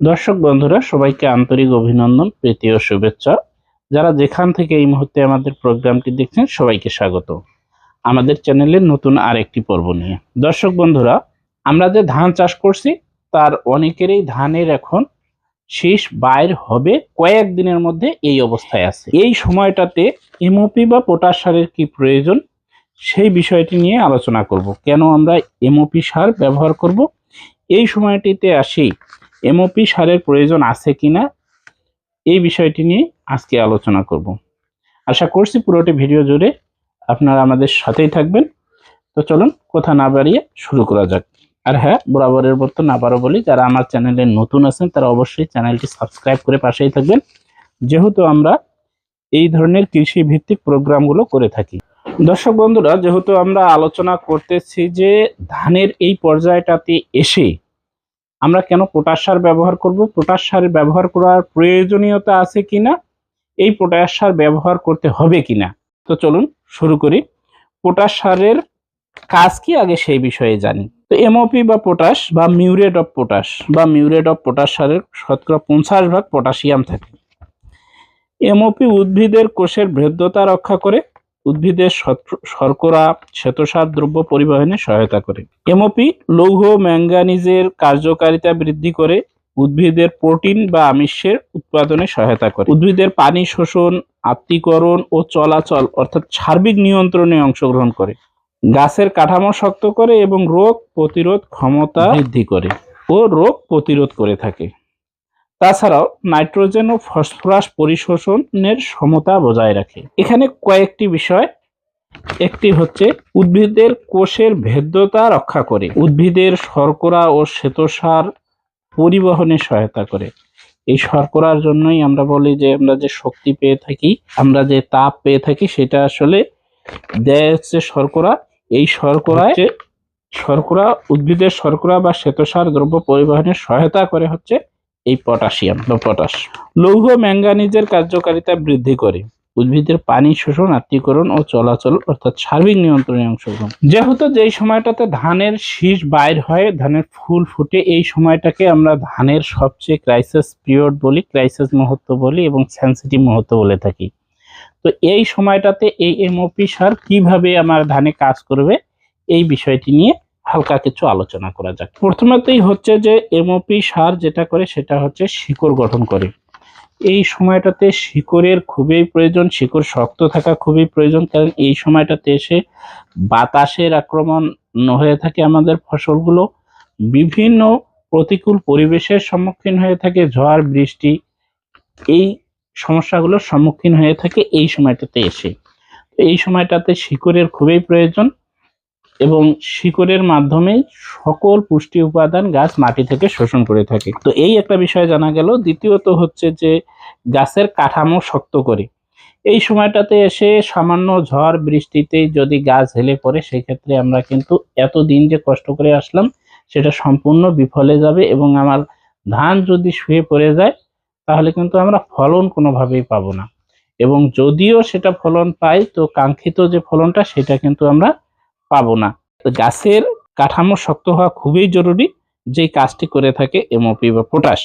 দর্শক বন্ধুরা, সবাইকে আন্তরিক অভিনন্দন, প্রীতি ও শুভেচ্ছা। যারা যেখান থেকে এই মুহূর্তে আমাদের প্রোগ্রামটি দেখছেন, সবাইকে স্বাগত। আমাদের চ্যানেলের নতুন আরেকটি পর্ব নিয়ে। দর্শক বন্ধুরা, আমরা যে ধান চাষ করছি, তার অনেকেরই ধানের এখন শীষ বাইর হবে কয়েক দিনের মধ্যে এই অবস্থায় আছে। এই সময়টাতে এমওপি বা পটাশ সারের কি প্রয়োজন, সেই বিষয়টি নিয়ে আলোচনা করব। কেন আমরা এমওপি সার ব্যবহার করব? এই সময়টিতে আসি এমওপি সারের প্রয়োজন আছে কিনা, এই বিষয়টি নিয়ে আজকে আলোচনা করব। আশা করছি পুরোটি ভিডিও জুড়ে আপনারা আমাদের সাথেই থাকবেন। তো চলুন, কথা না বাড়িয়ে শুরু করা যাক। আর হ্যাঁ বরাবরের মতো না পারো বলি, যারা আমার চ্যানেলে নতুন আছেন, তারা অবশ্যই চ্যানেলটি সাবস্ক্রাইব করে পাশেই থাকবেন। যেহেতু আমরা এই ধরনের কৃষি ভিত্তিক প্রোগ্রামগুলো করে থাকি। দর্শক বন্ধুরা, যেহেতু আমরা আলোচনা করতেছি যে ধানের এই পর্যায়টাতে এসে আমরা কেন পটাশ সার ব্যবহার করব? পটাশ সার ব্যবহার করার প্রয়োজনীয়তা আছে কিনা? এই পটাশ সার ব্যবহার করতে হবে কিনা? তো চলুন শুরু করি। পটাশ সারের কাজ কি? আগে সেই বিষয়ে জানি। তো এমওপি বা পটাশ বা মিউরেট অফ পটাশ বা মিউরেট অফ পটাশ সারের শতকরা পঞ্চাশ ভাগ পটাশিয়াম থাকে। এমওপি উদ্ভিদের কোষের ভেদ্যতা রক্ষা করে উদ্ভিদের শর্করা শ্বেতসার দ্রব্য পরিবহনে সহায়তা করে। এমওপি লৌহ ম্যাঙ্গানিজের কার্যকারিতা বৃদ্ধি করে উদ্ভিদের প্রোটিন বা আমিষের উৎপাদনে সহায়তা করে। উদ্ভিদের পানি শোষণ আত্তীকরণ ও চলাচল অর্থাৎ সার্বিক নিয়ন্ত্রণে অংশগ্রহণ করে। গাছের কাঠামো শক্ত করে এবং রোগ প্রতিরোধ ক্ষমতা বৃদ্ধি করে। ও রোগ প্রতিরোধ করে থাকে। তাছাড়াও নাইট্রোজেন ও ফসফরাস পরিশোষণের সমতা বজায় রাখে। এখানে কয়েকটি বিষয়। একটি হচ্ছে উদ্ভিদের কোষের ভেদ্যতা রক্ষা করে। উদ্ভিদের শর্করা ও শ্বেতসার পরিবহনে সহায়তা করে। এই শর্করার জন্যই আমরা বলি যে আমরা যে শক্তি পেয়ে থাকি আমরা যে তাপ পেয়ে থাকি সেটা আসলে দেয় হচ্ছে শর্করা। এই শর্করায় শর্করা উদ্ভিদের শর্করা বা শ্বেতসার দ্রব্য পরিবহনে সহায়তা করে হচ্ছে এই পটাশিয়াম বা পটাশ। লৌহ ম্যাঙ্গানিজের কার্যকারিতা বৃদ্ধি করে। উদ্ভিদের পানি শোষণ আত্মীকরণ ও চলাচল অর্থাৎ সার্বিক নিয়ন্ত্রণে অংশগ্রহণ। যেহেতু যেই সময়টাতে ধানের শীষ বাইর হয়, ধানের ফুল ফুটে, এই সময়টাকে আমরা ধানের সবচেয়ে ক্রাইসিস পিরিয়ড বলি ক্রাইসিস মুহূর্ত বলি এবং সেন্সিটিভ মুহূর্ত বলে থাকি। তো এই সময়টাতে এই এমওপি সার কীভাবে আমার ধানে কাজ করবে, এই বিষয়টি নিয়ে হালকা কিছু আলোচনা করা যাক। প্রথমতেই হচ্ছে যে এমওপি সার যেটা করে সেটা হচ্ছে শিকড় গঠন করে। এই সময়টাতে শিকড়ের খুবই প্রয়োজন, শিকড় শক্ত থাকা খুবই প্রয়োজন, কারণ এই সময়টাতে এসে বাতাসের আক্রমণ হয়ে থাকে আমাদের ফসলগুলো। বিভিন্ন প্রতিকূল পরিবেশের সম্মুখীন হয়ে থাকে, ঝড়, বৃষ্টি, এই সমস্যাগুলোর সম্মুখীন হয়ে থাকে এই সময়টাতে এসে। এই সময়টাতে শিকড়ের খুবই প্রয়োজন। এবং শিকড়ের মাধ্যমে সকল পুষ্টি উপাদান গাছ মাটি থেকে শোষণ করে থাকে। তো এই একটা বিষয় জানা গেল। দ্বিতীয়ত হচ্ছে যে গাছের কাঠামো শক্ত করে। এই সময়টাতে এসে সামান্য ঝড় বৃষ্টিতে যদি গাছ হেলে পড়ে সেই ক্ষেত্রে আমরা কিন্তু এতদিন যে কষ্ট করে আসলাম, সেটা সম্পূর্ণ বিফলে যাবে এবং আমার ধান যদি শুয়ে পড়ে যায়, তাহলে কিন্তু আমরা ফলন কোনোভাবেই পাবো না। এবং যদিও সেটা ফলন পাই, তো কাঙ্ক্ষিত যে ফলনটা, সেটা কিন্তু আমরা পাবো না। গাছের কাঠামো শক্ত হওয়া খুবই জরুরি, যেই কাজটি করে থাকে এমওপি বা পটাশ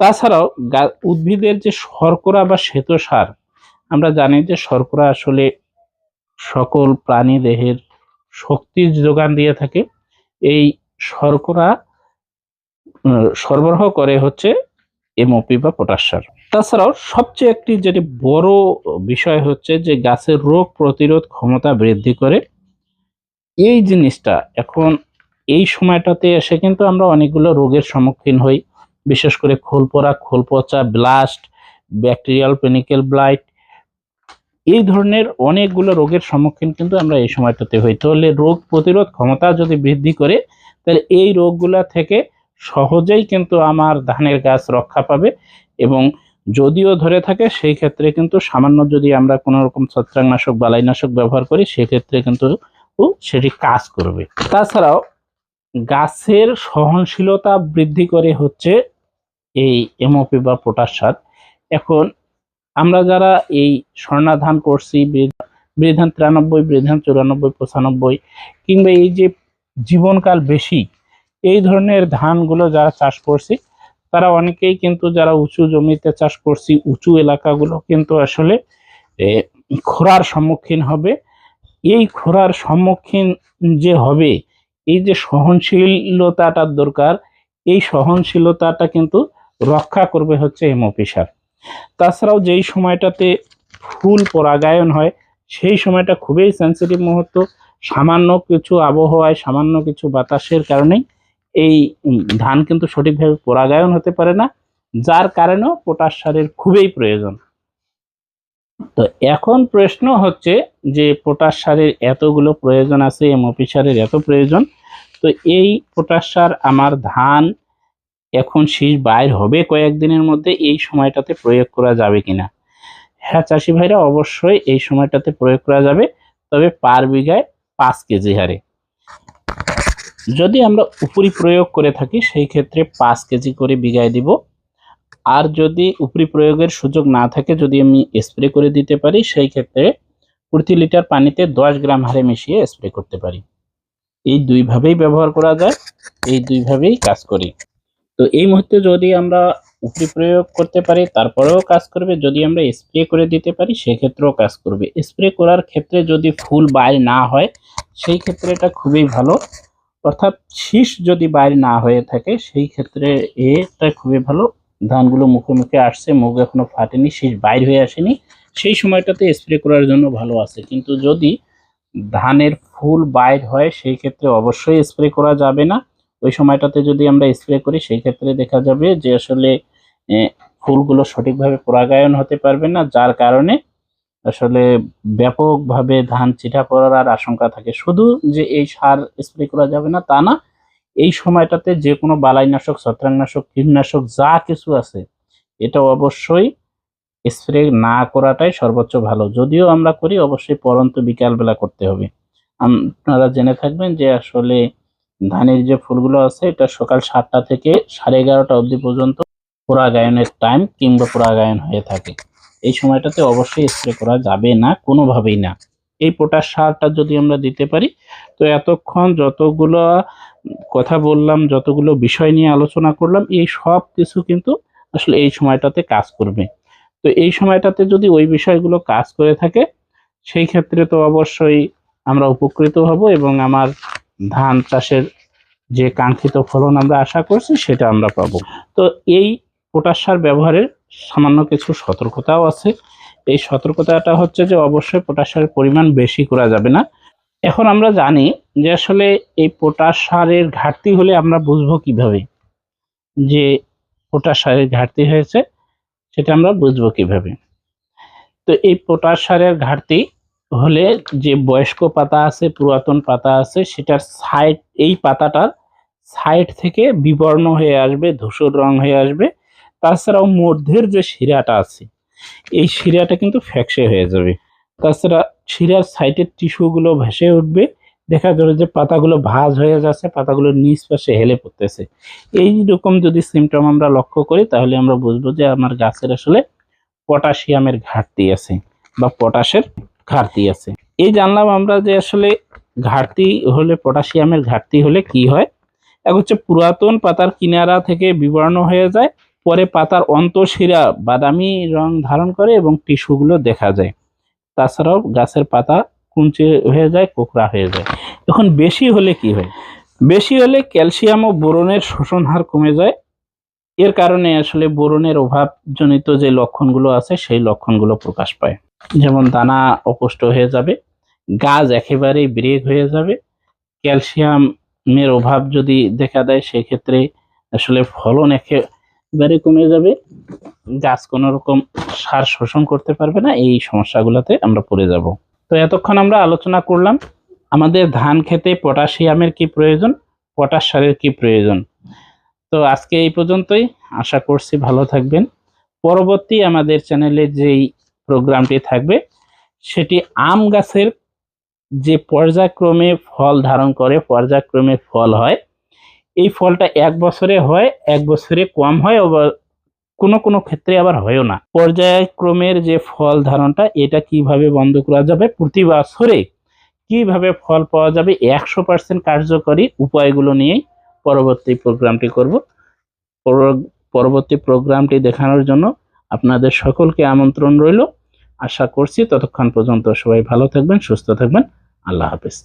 তাছাড়াও উদ্ভিদের যে শর্করা বা শ্বেত সার আমরা জানি যে শর্করা আসলে সকল প্রাণী দেহের শক্তির যোগান দিয়ে থাকে। এই শর্করা সরবরাহ করে হচ্ছে এমওপি বা পটাশ সার। তাছাড়াও সবচেয়ে একটি যেটি বড় বিষয় হচ্ছে যে গাছের রোগ প্রতিরোধ ক্ষমতা বৃদ্ধি করে এই জিনিসটা এখন এই সময়টাতে এসে কিন্তু আমরা অনেকগুলো রোগের সম্মুখীন হই। বিশেষ করে খোল পড়া খোল পচা ব্লাস্ট, ব্যাকটেরিয়াল, পেনিকেল ব্লাইট এই ধরনের অনেকগুলো রোগের সম্মুখীন কিন্তু আমরা এই সময়টাতে হই। তাহলে রোগ প্রতিরোধ ক্ষমতা যদি বৃদ্ধি করে, তাহলে এই রোগগুলা থেকে সহজেই কিন্তু আমার ধানের গাছ রক্ষা পাবে এবং যদিও ধরে থাকে সেই ক্ষেত্রে কিন্তু সামান্য যদি আমরা কোনো রকম ছত্রাকনাশক, বালাইনাশক ব্যবহার করি, সেক্ষেত্রে কিন্তু ও সেটি কাজ করবে। তাছাড়াও গাছের সহনশীলতা বৃদ্ধি করে হচ্ছে এই এমওপি বা পটাশ সার। এখন আমরা যারা এই স্বর্ণা ধান করছি বৃধান তিরানব্বই বৃধান চুরানব্বই, পঁচানব্বই কিংবা এই যে জীবনকাল বেশি, এই ধরনের ধানগুলো যারা চাষ করছি, তারা অনেকেই কিন্তু যারা উঁচু জমিতে চাষ করছি, উঁচু এলাকাগুলো কিন্তু আসলে খরার সম্মুখীন হবে। এই খরার সম্মুখীন যে হবে, এই যে সহনশীলতাটার দরকার, এই সহনশীলতাটা কিন্তু রক্ষা করবে হচ্ছে এমওপি সার তাছাড়াও যেই সময়টাতে ফুল পরাগায়ন হয়, সেই সময়টা খুবই সেন্সিটিভ মুহূর্ত, সামান্য কিছু আবহাওয়ায়, সামান্য কিছু বাতাসের কারণেই এই ধান কিন্তু সঠিকভাবে পরাগায়ন হতে পারে না, যার কারণেও পটাশ সারের খুবই প্রয়োজন। তো এখন প্রশ্ন হচ্ছে যে পটাশ সারের এতগুলো প্রয়োজন আছে এমওপি সারের এত প্রয়োজন, তো এই পটাশ সার আমার ধান এখন শীষ বাইর হবে কয়েকদিনের মধ্যে, এই সময়টাতে প্রয়োগ করা যাবে কিনা? হ্যাঁ চাষি ভাইরা, অবশ্যই এই সময়টাতে প্রয়োগ করা যাবে, তবে পার বিঘায় পাঁচ কেজি হারে। যদি আমরা উপরি প্রয়োগ করে থাকি, সেই ক্ষেত্রে পাঁচ কেজি করে বিঘায় দিব। আর যদি উপরি প্রয়োগের সুযোগ না থাকে, যদি আমি স্প্রে করে দিতে পারি, সেই ক্ষেত্রে প্রতি লিটার পানিতে দশ গ্রাম হারে মিশিয়ে স্প্রে করতে পারি। এই দুইভাবেই ব্যবহার করা যায়, এই দুইভাবেই কাজ করি। তো এই মুহূর্তে যদি আমরা উপরি প্রয়োগ করতে পারি, তারপরেও কাজ করবে। যদি আমরা স্প্রে করে দিতে পারি, সেক্ষেত্রেও কাজ করবে। স্প্রে করার ক্ষেত্রে যদি ফুল বাইর না হয়, সেই ক্ষেত্রে এটা খুবই ভালো। অর্থাৎ শীষ যদি বাইর না হয়ে থাকে, সেই ক্ষেত্রে এটা খুবই ভালো। ধানগুলো মুখে মুখে আসছে, মুখ এখনও ফাটেনি, শীষ বাইর হয়ে আসেনি। সেই সময়টাতে স্প্রে করার জন্য ভালো আছে। কিন্তু যদি ধানের ফুল বাইর হয়, সেই ক্ষেত্রে অবশ্যই স্প্রে করা যাবে না। ওই সময়টাতে যদি আমরা স্প্রে করি, সেই ক্ষেত্রে দেখা যাবে যে আসলে ফুলগুলো সঠিকভাবে পরাগায়ন হতে পারবে না। যার কারণে আসলে ব্যাপকভাবে ধান চিঠা পড়ার আশঙ্কা থাকে। শুধু যে এই সার স্প্রে করা যাবে না, তা না এই সময়টাতে যে কোনো বালাইনাশক, ছত্রাকনাশক, কীটনাশক, যা কিছু আছে, এটা অবশ্যই স্প্রে না করাটাই সর্বোচ্চ ভালো। যদিও আমরা করি, অবশ্যই পরন্ত বিকালবেলা করতে হবে। আপনারা জেনে থাকবেন যে আসলে ধানের যে ফুলগুলো আছে, এটা সকাল সাতটা থেকে সাড়ে এগারোটা অবধি পর্যন্ত পরাগায়নের টাইম কিংবা পরাগায়ন হয়ে থাকে। এই সময়টাতে অবশ্যই স্প্রে করা যাবে না, কোনোভাবেই না। এই পটাশ সারটা যদি আমরা দিতে পারি, তো এতক্ষণ যতগুলো কথা বললাম, যতগুলো বিষয় নিয়ে আলোচনা করলাম, এই সব কিছু কিন্তু আসলে এই সময়টাতে কাজ করবে। তো এই সময়টাতে যদি ওই বিষয়গুলো কাজ করে থাকে, সেই ক্ষেত্রে তো অবশ্যই আমরা উপকৃত হব এবং আমার ধান চাষের যে কাঙ্ক্ষিত ফলন আমরা আশা করছি, সেটা আমরা পাবো। তো এই পটাশ সার ব্যবহারের সামান্য কিছু সতর্কতাও আছে। এই সতর্কতাটা হচ্ছে যে, অবশ্যই পটাশ সারের পরিমাণ বেশি করা যাবে না। এখন আমরা জানি যে আসলে এই পটাশ সারের ঘাটতি হলে আমরা বুঝব কীভাবে। যে পটাশ সারের ঘাটতি হয়েছে, সেটা আমরা বুঝব কীভাবে। তো এই পটাশ সারের ঘাটতি হলে যে বয়স্ক পাতা আছে, পুরাতন পাতা আছে, সেটার সাইড এই পাতাটার সাইড থেকে বিবর্ণ হয়ে আসবে, ধূসর রং হয়ে আসবে। তাছাড়াও মধ্যের যে শিরাটা আছে, এই শিরাটা কিন্তু ফ্যাকসে হয়ে যাবে। তাছাড়া শিরার সাইডের টিস্যুগুলো ভেসে উঠবে। দেখা যাবে যে পাতাগুলো ভাজ হয়ে যাচ্ছে, পাতাগুলো নিচ পাশে হেলে পড়তেছে। এই রকম যদি সিমটম আমরা লক্ষ্য করি, তাহলে আমরা বুঝব যে আমার গাছের আসলে পটাশিয়ামের ঘাটতি আছে বা পটাশের ঘাটতি আছে। এই জানলাম আমরা যে আসলে ঘাটতি হলে, পটাশিয়ামের ঘাটতি হলে কি হয়। এক হচ্ছে পুরাতন পাতার কিনারা থেকে বিবর্ণ হয়ে যায়, পরে পাতার অন্তঃশিরা বাদামি রং ধারণ করে এবং টিস্যুগুলো দেখা যায়। তাছাড়াও গাছের পাতা কুঞ্চে হয়ে যায়, কোকড়া হয়ে যায়। এখন বেশি হলে কি হয়? বেশি হলে ক্যালসিয়াম ও বোরনের শোষণ হার কমে যায়। এর কারণে আসলে বোরনের অভাবজনিত যে লক্ষণগুলো আছে, সেই লক্ষণগুলো প্রকাশ পায়। যেমন দানা অপুষ্ট হয়ে যাবে, গাছ একেবারেই ব্রেক হয়ে যাবে। ক্যালসিয়ামের অভাব যদি দেখা দেয়, সেক্ষেত্রে আসলে ফলন একেবারে কমে যাবে। গাছ কোনো রকম সার শোষণ করতে পারবে না, এই সমস্যাগুলোতে আমরা পড়ে যাব। তো এতক্ষণ আমরা আলোচনা করলাম, আমাদের ধান খেতে পটাশিয়ামের কি প্রয়োজন, পটাশ সারের কি প্রয়োজন। তো আজকে এই পর্যন্তই, আশা করছি ভালো থাকবেন। পরবর্তী আমাদের চ্যানেলে যেই প্রোগ্রামটি থাকবে, সেটি আম গাছের যে পর্যায়ক্রমে ফল ধারণ করে, পর্যায়ক্রমে ফল হয় এই ফলটা এক বছরে হয়, এক বছরে কম হয় আবার কোনো কোনো ক্ষেত্রে আবার হয়ও না। পর্যায়ক্রমের যে ফল ধারণটা, এটা কীভাবে বন্ধ করা যাবে, প্রতি বছরে কীভাবে ফল পাওয়া যাবে, একশো পার্সেন্ট কার্যকরী উপায়গুলো নিয়েই পরবর্তী প্রোগ্রামটি করব। পর- পরবর্তী প্রোগ্রামটি দেখানোর জন্য আপনাদের সকলকে আমন্ত্রণ রইল। আশা করছি ততক্ষণ পর্যন্ত সবাই ভালো থাকবেন, সুস্থ থাকবেন। আল্লাহ হাফেজ।